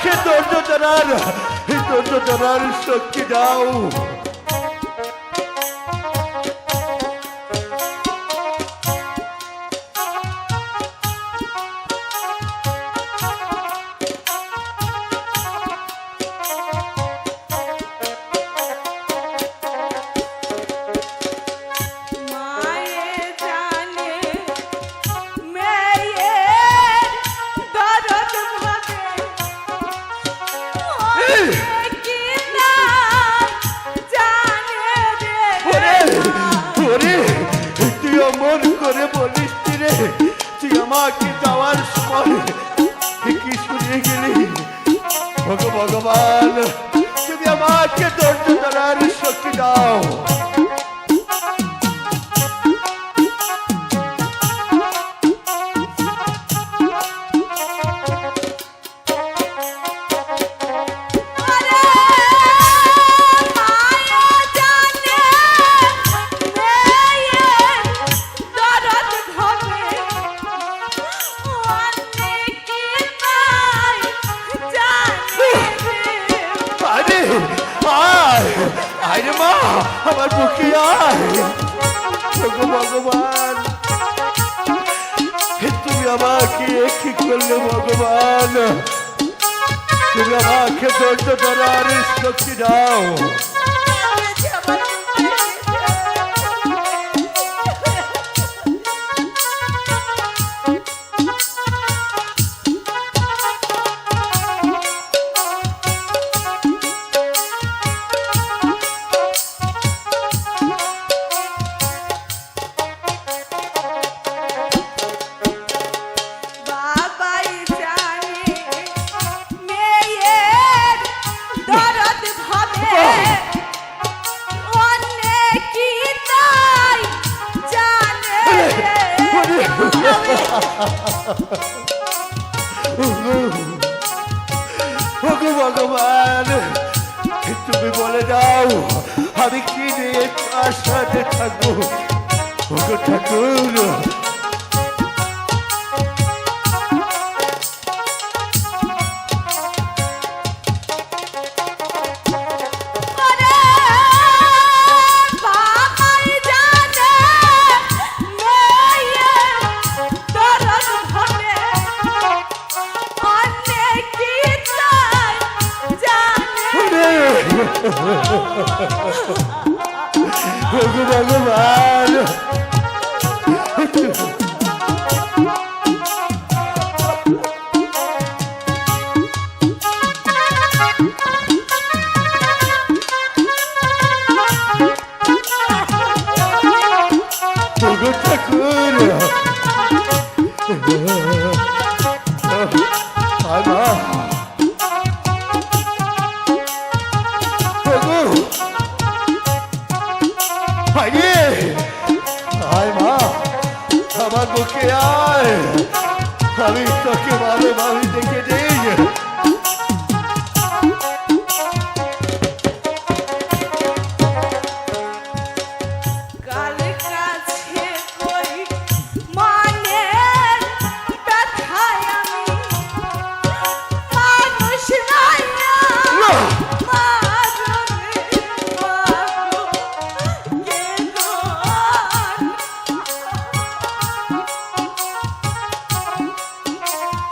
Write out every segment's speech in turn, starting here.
আমাকে ধৈর্য ধরার ধৈর্য ধরার শক্তি দাও। ভগবান তুমি আমাকে ধৈর্য ধরার শক্তি দাও আমাকে কি করলে ভগবান? তুমি আমাকে ধৈর্য ধরার শক্তি দাও। সাথে থাকব ভগ ঠাকুর। ওরে বাবাই জানে মেয়ের দরদ Guba guba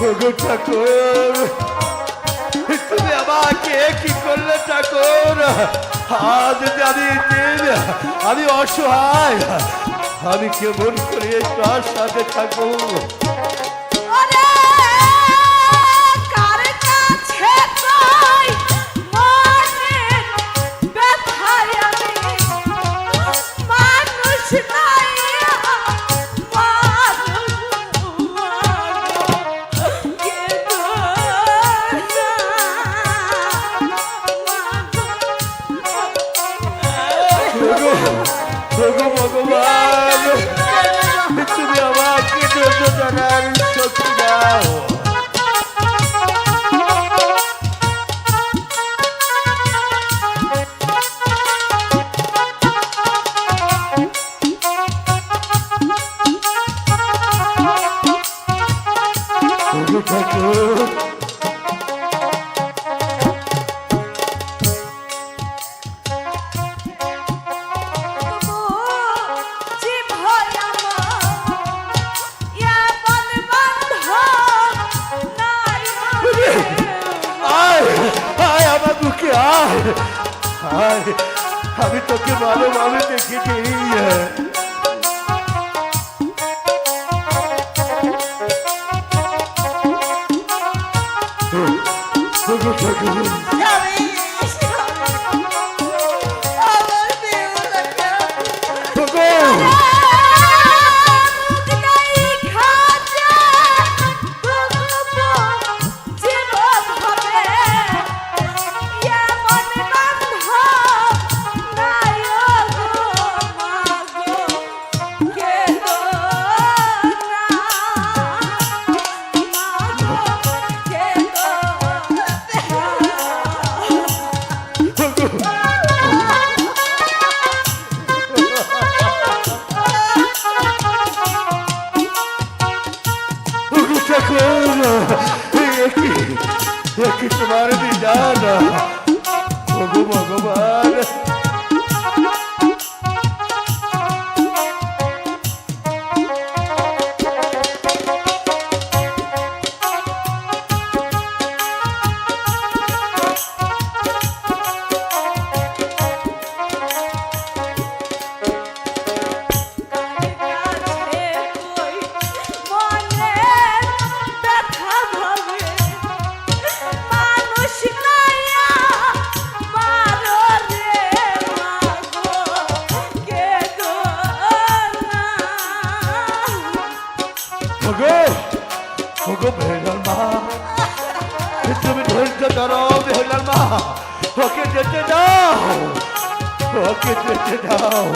ভগু ঠাকুর। তুমি আমাকে কি করলে, ঠাকুর? আজ জানি আমি অসহায়, আমি কেমন করে তার সাথে থাকব? প্রভু ভগবান তুমি আমাকে ধৈর্য জানার শক্তি দাও Oh, बाबा तू क्या है हाय अभी तो के मालूम हमें देखी गई है Oh, oh. ঠাকুর একই একই তোমার ভগু ভগবান ধরো বেহলার মা ওকে যেতে দাও ওকে যেতে দাও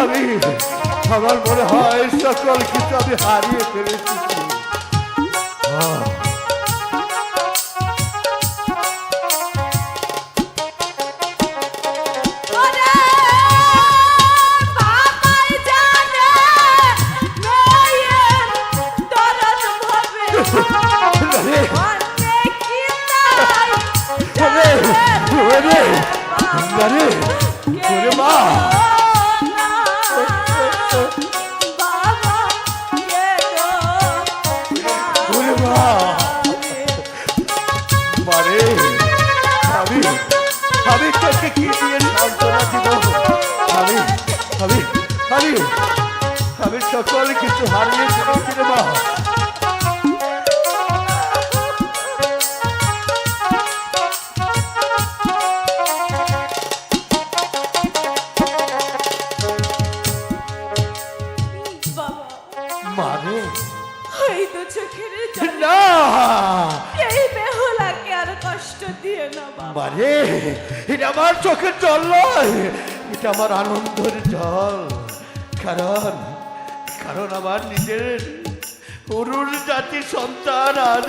আমি আমার মনে হয় সকল কিছু আমি হারিয়ে ফেলেছি। আরে, আরে, ওরে মা। ওরে মা। মারে আমি আমি তোকে কি দিয়ে সান্ত্বনা দিব আমি আমি আমি আমি সকল কিছু হারিয়ে ফেলেছি রে মা। মারে। হই তো চোখের জল। না। এই বেহুলাকে আর কষ্ট দিয়ে না বাবা। মারে এটা আমার চোখের জল নয় এটা আমার আনন্দের জল। কারণ কারণ আমার নিজের পুরুষ জাতির সন্তান আজ